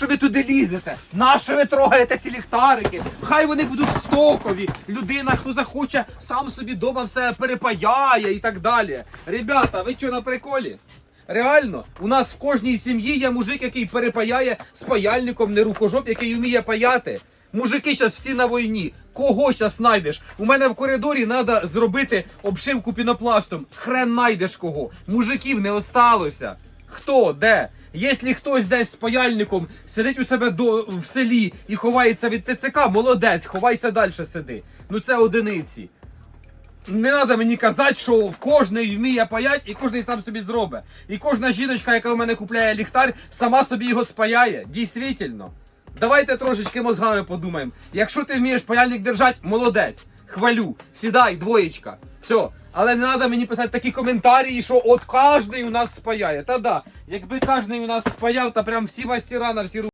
Нащо ви туди лізете? Нащо ви трогаєте ці ліхтарики? Хай вони будуть стокові. Людина, хто захоче, сам собі дома все перепаяє і так далі. Ребята, ви що на приколі? Реально, у нас в кожній сім'ї є мужик, який перепаяє з паяльником, не рукожоп, який вміє паяти. Мужики зараз всі на війні. Кого зараз знайдеш? У мене в коридорі треба зробити обшивку пінопластом. Хрен знайдеш кого. Мужиків не осталося. Хто? Де? Якщо хтось десь з паяльником сидить у себе до, в селі і ховається від ТЦК, молодець, ховайся далі сиди. Ну це одиниці. Не треба мені казати, що в кожний вміє паять і кожний сам собі зробить. І кожна жіночка, яка в мене купляє ліхтар, сама собі його спаяє. Дійсно. Давайте трошечки мозгами подумаємо. Якщо ти вмієш паяльник держати, молодець. Хвалю. Сідай, двоєчка. Все. Але не треба мені писати такі коментарі, що от кожний у нас спаяє. Та да, якби кожний у нас спаяв, то прям всі мастера на всі ру-